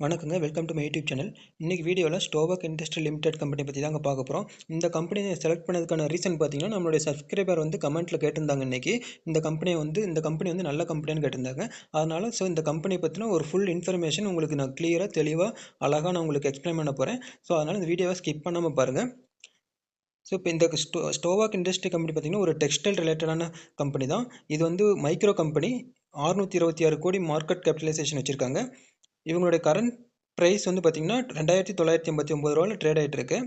வணக்கங்க. Welcome to my YouTube channel இன்றைக்கி வீடியோவில் ஸ்டோவக் இண்டஸ்ட்ரி லிமிடெட் கம்பெனி பற்றி தாங்க பார்க்க போகிறோம் இந்த கம்பெனியை செலக்ட் பண்ணதுக்கான ரீசன் பார்த்தீங்கன்னா நம்மளுடைய சப்ஸ்கிரைபர் வந்து கமெண்ட்டில் கேட்டிருந்தாங்க இன்றைக்கி இந்த கம்பெனியை வந்து இந்த கம்பெனி வந்து நல்ல கம்பெனின்னு கேட்டிருந்தாங்க. அதனால் ஸோ இந்த கம்பெனி பற்றின ஒரு ஃபுல் இன்ஃபர்மேஷன் உங்களுக்கு நான் கிளியராக தெளிவாக அழகாக நான் உங்களுக்கு எக்ஸ்பிளைன் பண்ண போகிறேன் ஸோ அதனால் இந்த வீடியோவை ஸ்கிப் பண்ணாமல் பாருங்கள் ஸோ இப்போ இந்த ஸ்டோ ஸ்டோவாக் இண்டஸ்ட்ரி கம்பெனி பார்த்திங்கன்னா ஒரு டெக்ஸ்டைல் ரிலேட்டடான கம்பெனி தான். இது வந்து மைக்ரோ கம்பெனி அறுநூற்றி இருபத்தி ஆறு கோடி மார்க்கெட் கேபிட்டலைசேஷன் வச்சுருக்காங்க. இவங்களுடைய கரண்ட் ப்ரைஸ் வந்து பார்த்திங்கன்னா ரெண்டாயிரத்தி தொள்ளாயிரத்தி ஐம்பத்தி ஒம்பது ரூபாவில் ட்ரேட் ஆகிட்டுருக்கு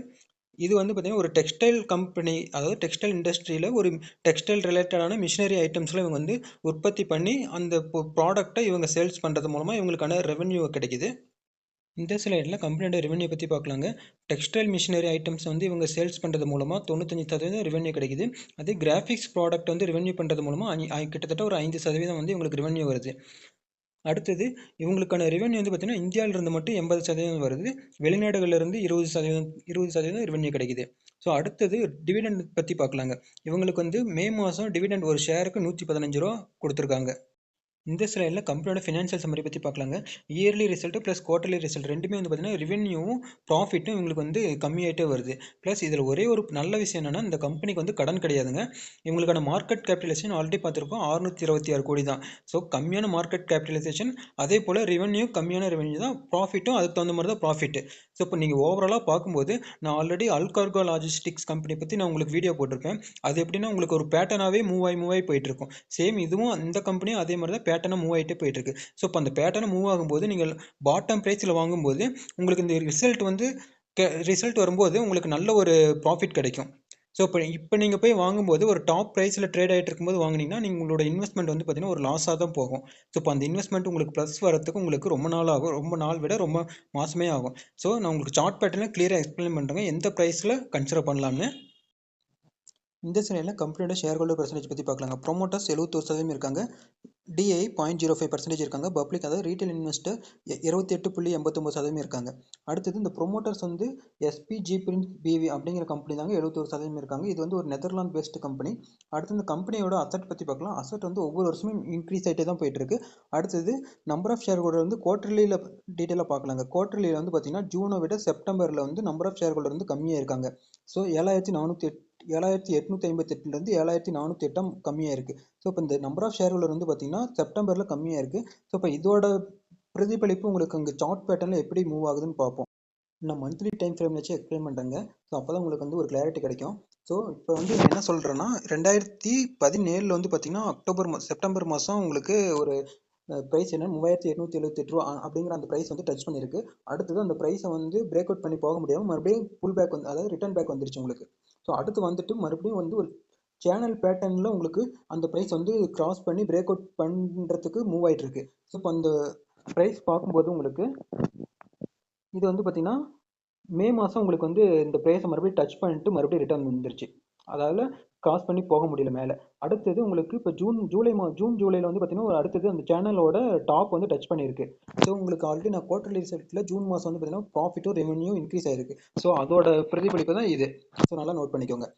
இது வந்து பார்த்திங்கன்னா ஒரு டெக்ஸ்டைல் கம்பெனி அதாவது டெக்ஸ்டைல் இண்டஸ்ட்ரியில் ஒரு டெக்ஸ்டைல் ரிலேட்டடான மிஷினரி ஐட்டம்ஸில் இவங்க வந்து உற்பத்தி பண்ணி அந்த ப்ராடக்டை இவங்க சேல்ஸ் பண்ணுறது மூலமாக இவங்களுக்கான ரெவென்யூ கிடைக்குது. இந்த ஸ்லைடில் கம்பெனியோட ரெவென்யூ பற்றி பார்க்கலாங்க டெக்ஸ்டைல் மிஷினரி ஐட்டம்ஸ் வந்து இவங்க சேல்ஸ் பண்ணுறது மூலமாக தொண்ணூத்தஞ்சு சதவீதம் ரெவென்யூ கிடைக்குது. அதே கிராஃபிக்ஸ் ப்ராடக்ட் வந்து ரெவென்யூ பண்ணுறது மூலமாக கிட்டத்தட்ட ஒரு ஐந்து சதவீதம் வந்து இவங்களுக்கு ரெவென்யூ வருது. அடுத்தது இவங்களுக்கான ரெவென்யூ வந்து பார்த்திங்கன்னா இந்தியாவிலிருந்து மட்டும் எண்பது சதவீதம் வருது. வெளிநாடுகளிலிருந்து இருபது சதவீதம் இருபது சதவீதம் ரெவென்யூ கிடைக்குது. ஸோ அடுத்தது டிவிடெண்ட் பற்றி பார்க்கலாங்க. இவங்களுக்கு வந்து மே மாதம் டிவிடெண்ட் ஒரு ஷேருக்கு நூற்றி பதினஞ்சு ரூபா கொடுத்துருக்காங்க. இந்த ஸ்லைடில் கம்பெனியோட ஃபினான்ஷியல் சம்மரி பற்றி பார்க்கலாங்க. Yearly result plus quarterly result ரெண்டுமே வந்து பார்த்திங்கன்னா ரெவென்யூவும் ப்ராஃபிட்டும் இவங்களுக்கு வந்து கம்மியாகிட்டே வருது. ப்ளஸ் இதில் ஒரே ஒரு நல்ல விஷயம் என்னென்னா இந்த கம்பெனிக்கு வந்து கடன் கிடையாதுங்க. இவங்களுக்கான மார்க்கெட் கேபிட்டலைசேஷன் ஆல்ரெடி பார்த்துருக்கோம். அறுநூற்றி இருபத்தி ஆறு கோடி தான். ஸோ கம்மியான மார்க்கெட் கேபிட்டலைசேஷன் அதே போல் ரெவென்யூ கம்மியான ரெவென்யூ தான். ப்ராஃபிட்டும் அதுக்கு தகுந்த மாதிரி தான் ப்ராஃபிட் ஸோ இப்போ நீங்கள் ஓவராலாக பார்க்கும்போது நான் ஆல்ரெடி அல்கார்கோ லாஜிஸ்டிக்ஸ் கம்பெனி பற்றி நான் உங்களுக்கு வீடியோ போட்டிருப்பேன். அது எப்படின்னா உங்களுக்கு ஒரு பேட்டர்னாகவே மூவ் ஆகி மூவ் ஆகி போயிட்டுருக்கும் சேம் இதுவும் இந்த கம்பெனியும் அதே மாதிரி தான் பேட்டர்னாக மூவ் ஆகிட்டே போயிட்டுருக்கு. ஸோ இப்போ அந்த பேட்டர்னை மூவ் ஆகும்போது நீங்கள் பாட்டம் ப்ரைஸில் வாங்கும்போது உங்களுக்கு இந்த ரிசல்ட் வந்து ரிசல்ட் வரும்போது உங்களுக்கு நல்ல ஒரு ப்ராஃபிட் கிடைக்கும். ஸோ இப்போ இப்போ நீங்கள் போய் வாங்கும்போது ஒரு டாப் ப்ரைஸில் ட்ரேட் ஆகிட்டு இருக்கும்போது வாங்கினீங்கன்னா நீங்கள் உங்களோட இன்வெஸ்ட்மெண்ட் வந்து பார்த்தீங்கன்னா ஒரு லாஸாக தான் போகும். ஸோ இப்போ அந்த இன்வெஸ்ட்மெண்ட் உங்களுக்கு ப்ளஸ் வரதுக்கு உங்களுக்கு ரொம்ப நாள் ஆகும். ரொம்ப நாள் விட ரொம்ப மாதமே ஆகும். ஸோ நான் உங்களுக்கு சார்ட் பேட்டர்னில் கிளியராக எக்ஸ்பிளைன் பண்ணுறேங்க எந்த ப்ரைஸில் கன்சிடர் பண்ணலாம்னு? இந்த சிலையில் கம்பெனியோட ஷேர் ஹோல்டர் பர்சன்டேஜ் பற்றி பார்க்கலாங்க ப்ரொமோட்டர்ஸ் எழுபத்தொரு சதவீதம் இருக்காங்க. DI point zero five percentage இருக்காங்க. பப்ளிக் அதாவது ரீட்டைல் இன்வெஸ்டர் இருபத்தி எட்டு புள்ளி எண்பத்தொம்பது சதவீதம் இருக்காங்க. அடுத்தது இந்த ப்ரொமோட்டர்ஸ் வந்து எஸ்பி ஜி பிரிண்ட் பிவி அப்படிங்கிற கம்பெனி தாங்க எழுபத்தொரு சதவீதம் இருக்காங்க. இது வந்து ஒரு நெதர்லாந்து பேஸ்டு கம்பெனி அடுத்து இந்த கம்பெனியோட அசட் பற்றி பார்க்கலாம் அசட் வந்து ஒவ்வொரு வருஷமும் இன்க்ரீஸ் ஆகிட்டே தான் போயிட்டுருக்கு அடுத்தது நம்பர் ஆஃப் ஷேர் ஹோல்டர் வந்து குவார்டர்லியில் டீட்டெயிலாக பார்க்கலாங்க குவார்டர்லியில் வந்து பார்த்திங்கன்னா ஜூனை விட செப்டம்பரில் வந்து நம்பர் ஆஃப் ஷேர் ஹோல்டர் வந்து கம்மியாக இருக்காங்க. ஸோ ஏழாயிரத்தி நானூற்றி எட் ஏழாயிரத்தி எட்நூற்றி ஐம்பத்தி எட்டுலேருந்து ஏழாயிரத்தி நானூற்றி எட்டாம் கம்மியாக இருக்குது ஸோ இப்போ இந்த நம்பர் ஆஃப் ஷேர் ஹோல்டர் வந்து பார்த்திங்கன்னா செப்டம்பரில் கம்மியாக இருக்குது ஸோ இப்போ இதோட பிரதிபலிப்பு உங்களுக்கு அங்கே சார்ட் பேட்டர்னில் எப்படி மூவ் ஆகுதுன்னு பார்ப்போம் நான் மந்த்லி டைம் ஃப்ரேம் வச்சு எக்ஸ்பிளைன் பண்ணுறேங்க ஸோ அப்போ தான் உங்களுக்கு வந்து ஒரு கிளாரிட்டி கிடைக்கும். ஸோ இப்போ வந்து என்ன சொல்கிறேன்னா ரெண்டாயிரத்தி பதினேழில் வந்து பார்த்திங்கன்னா அக்டோபர் மா செப்டம்பர் மாதம் உங்களுக்கு ஒரு ப்ரைஸ் என்ன மூவாயிரத்தி எட்நூற்றி எழுபத்தெட்டு ரூபா அப்படிங்கிற அந்த ப்ரைஸ் வந்து டச் பண்ணியிருக்கு. அடுத்தது அந்த ப்ரைஸை வந்து பிரேக் அவுட் பண்ணி போக முடியாமல் மறுபடியும் புல் பேக் வந்து அதாவது ரிட்டர்ன் பேக் வந்துருச்சு உங்களுக்கு. ஸோ அடுத்து வந்துட்டு மறுபடியும் வந்து ஒரு சேனல் பேட்டர்னில் உங்களுக்கு அந்த ப்ரைஸ் வந்து கிராஸ் பண்ணி பிரேக் அவுட் பண்ணுறதுக்கு மூவ் ஆகிட்டுருக்கு ஸோ இப்போ அந்த ப்ரைஸ் பார்க்கும்போது உங்களுக்கு இது வந்து பார்த்திங்கன்னா மே மாதம் உங்களுக்கு வந்து இந்த ப்ரைஸை மறுபடியும் டச் பண்ணிட்டு மறுபடியும் ரிட்டர்ன் வந்துருச்சு. அதாவது கிராஸ் பண்ணி போக முடியல மேலே. அடுத்தது உங்களுக்கு இப்போ ஜூன் ஜூலை மா ஜூன் ஜூலையில் வந்து பார்த்தீங்கன்னா ஒரு அடுத்தது அந்த சேனலோட டாப் வந்து டச் பண்ணியிருக்கு. ஸோ உங்களுக்கு ஆல்ரெடி நான் குவார்டர்லி ரிசல்ட்டில் ஜூன் மாதம் வந்து பார்த்தீங்கன்னா ப்ராஃபிட்டும் ரெவன்யூ இன்க்ரீஸ் ஆயிருக்கு. ஸோ அதோட பிரதிபலிப்பு தான் இது. ஸோ நல்லா நோட் பண்ணிக்கோங்க.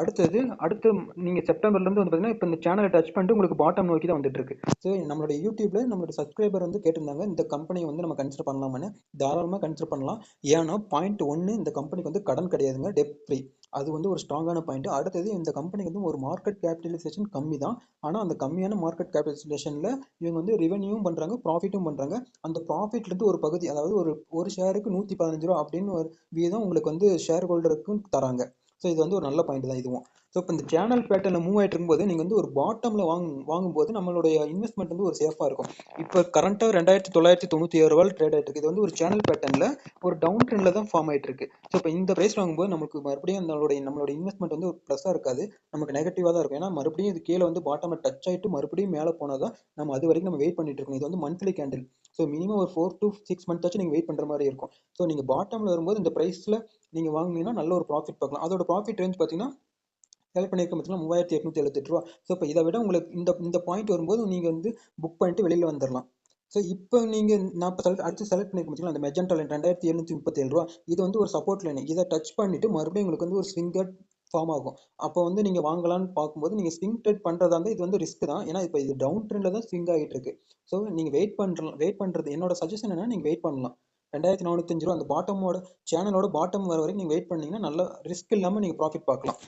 அடுத்தது அடுத்து நீங்கள் செப்டம்பர்லேருந்து வந்து பார்த்தீங்கன்னா இப்போ இந்த சேனலை டச் பண்ணிட்டு உங்களுக்கு பாட்டம் நோக்கி தான் வந்துட்டு இருக்கு. ஸோ நம்மளுடைய யூடியூப்பில் நம்மளோட சப்ஸ்கிரைபர் வந்து கேட்டிருந்தாங்க இந்த கம்பெனியை வந்து நம்ம கன்சிடர் பண்ணலாமான்னு. தாராளமாக கன்சிடர் பண்ணலாம். ஏன்னா பாயிண்ட் ஒன்று இந்த கம்பெனிக்கு வந்து கடன் கிடையாதுங்க டெப் ஃப்ரீ அது வந்து ஒரு ஸ்ட்ராங்கான பாயிண்ட் அடுத்தது இந்த கம்பெனிக்கு வந்து ஒரு மார்க்கெட் கேபிட்டலைசேஷன் கம்மி தான். ஆனால் அந்த கம்மியான மார்க்கெட் கேபிட்டலைசேஷனில் இவங்க வந்து ரெவன்யூவும் பண்ணுறாங்க ப்ராஃபிட்டும் பண்ணுறாங்க அந்த ப்ராஃபிட்லேருந்து ஒரு பகுதி அதாவது ஒரு ஒரு ஷேருக்கு நூற்றி பதினஞ்சு ரூபா அப்படின்னு ஒரு வீதம் உங்களுக்கு வந்து ஷேர் ஹோல்டருக்கும் தராங்க. ஸோ இது வந்து ஒரு நல்ல பாயிண்ட் தான். இதுவும் ஸோ இப்போ இந்த சேனல் பேட்டர்னில் மூவ் ஆகிட்டு இருக்கும்போது நீங்கள் வந்து ஒரு பாட்டமில் வாங்கும் வாங்கும்போது நம்மளுடைய இன்வெஸ்ட்மெண்ட் வந்து ஒரு சேஃபாக இருக்கும். இப்போ கரண்ட்டாக ரெண்டாயிரத்தி தொள்ளாயிரத்தி தொண்ணூற்றி ஏழு ரூபாய் ட்ரேட் ஆகிட்டு இருக்கு. இது வந்து ஒரு சேனல் பேட்டர்னில் ஒரு டவுன் ட்ரெண்டில் தான் ஃபார்ம் ஆகிட்டு இருக்கு. ஸோ இப்போ இந்த ப்ரைஸ் வாங்கும்போது நமக்கு மறுபடியும் நம்மளுடைய நம்மளோட இன்வெஸ்ட்மெண்ட் வந்து ஒரு ப்ளஸ்ஸாக இருக்காது. நமக்கு நெகட்டிவாக தான் இருக்கும். ஏன்னா மறுபடியும் இது கீழே வந்து பாட்டமில் டச் ஆகிட்டு மறுபடியும் மேலே போனால் தான் நம்ம அது வரைக்கும் நம்ம வெயிட் பண்ணிட்டு இருக்கோம். இது வந்து மந்த்லி கேண்டில் ஸோ மினிமம் ஒரு ஃபோர் டு சிக்ஸ் மந்த் ஆச்சு நீங்கள் வெயிட் பண்ணுற மாதிரி இருக்கும். ஸோ நீங்கள் பாட்டமில் வரும்போது இந்த ப்ரைஸில் நீங்கள் வாங்கினீங்கன்னா நல்ல ஒரு ப்ராஃபிட் பார்க்கலாம். அதோட ப்ராஃபிட் ரேஞ்ச் பார்த்தீங்கன்னா செலக்ட் பண்ணியிருக்க பார்த்தீங்கன்னா மூவாயிரத்தி எட்நூற்றி எழுபத்தெட்டு ரூபா. ஸோ இப்போ இதை விட உங்களுக்கு இந்த இந்த பாயிண்ட் வரும்போது நீங்கள் வந்து புக் பண்ணிட்டு வெளியில் வந்துடலாம் ஸோ இப்போ நீங்கள் நான் இப்போ செலக்ட் அடுத்து செலக்ட் பண்ணிக்க பார்த்தீங்கன்னா அந்த மெஜெண்டா லைன் ரெண்டாயிரத்தி எழுநூற்றி முப்பத்தேழு ரூபா. இது வந்து ஒரு சப்போர்ட் லைன் இதை டச் பண்ணிவிட்டு மறுபடியும் உங்களுக்கு வந்து ஒரு ஸ்விங்கட் ஃபார்ம் ஆகும். அப்போ வந்து நீங்கள் வாங்கலாம்னு பார்க்கும்போது நீங்கள் ஸ்விங் ட்ரேட் பண்ணுறதா இருந்தால் இது வந்து ரிஸ்க் தான். ஏன்னா இப்போ இது டவுன் ட்ரெண்டில் தான் ஸ்விங் ஆகிட்டு இருக்கு. ஸோ நீங்கள் வெயிட் பண்ணுறலாம் வெயிட் பண்ணுறது என்னோட சஜஷன் என்ன நீங்கள் வெயிட் பண்ணலாம். ரெண்டாயிரத்தி நானூத்தஞ்சு ரூபா அந்த பாட்டமோட சேனலோட பாட்டம் வர வரைக்கும் நீங்கள் வெயிட் பண்ணீங்கன்னா நல்லா ரிஸ்க் இல்லாமல் நீங்கள் ப்ராஃபிட் பார்க்கலாம்.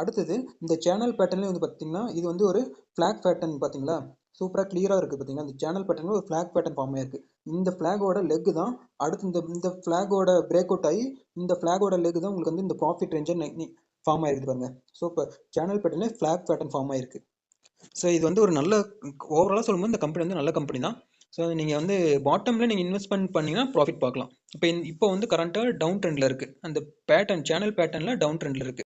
அடுத்தது இந்த சேனல் பேட்டர்ன்லேயே வந்து பார்த்தீங்கன்னா இது வந்து ஒரு ஃப்ளாக் பேட்டர்ன் பார்த்தீங்களா சூப்பராக கிளியராக இருக்குது பார்த்தீங்கன்னா இந்த சேனல் பேட்டர்னில் ஒரு ஃப்ளாக் பேட்டர்ன் ஃபார்ம் ஆயிருக்கு இந்த ஃப்ளாகோட லெக் தான் அடுத்து இந்த இந்த ஃப்ளாகோட பிரேக் அவுட் ஆகி இந்த ஃப்ளாகோட லெக் தான் உங்களுக்கு வந்து இந்த ப்ராஃபிட் ரேஞ்சை ஃபார்ம் ஆகிருக்கு பாருங்க. ஸோ இப்போ சேனல் பேட்டர்னில் ஃப்ளாக் பேட்டர்ன் ஃபார்ம் ஆயிருக்கு. ஸோ இது வந்து ஒரு நல்ல ஓவராலாக சொல்லும்போது இந்த கம்பெனி வந்து நல்ல கம்பெனி தான். ஸோ நீங்கள் வந்து பாட்டமில் நீங்கள் இன்வெஸ்ட்மெண்ட் பண்ணிங்கன்னா ப்ராஃபிட் பார்க்கலாம். இப்போ இப்போ வந்து கரண்ட்டாக டவுன் ட்ரெண்டில் இருக்குது அந்த பேட்டர்ன் சேனல் பேட்டர்னில் டவுன் ட்ரெண்டில் இருக்குது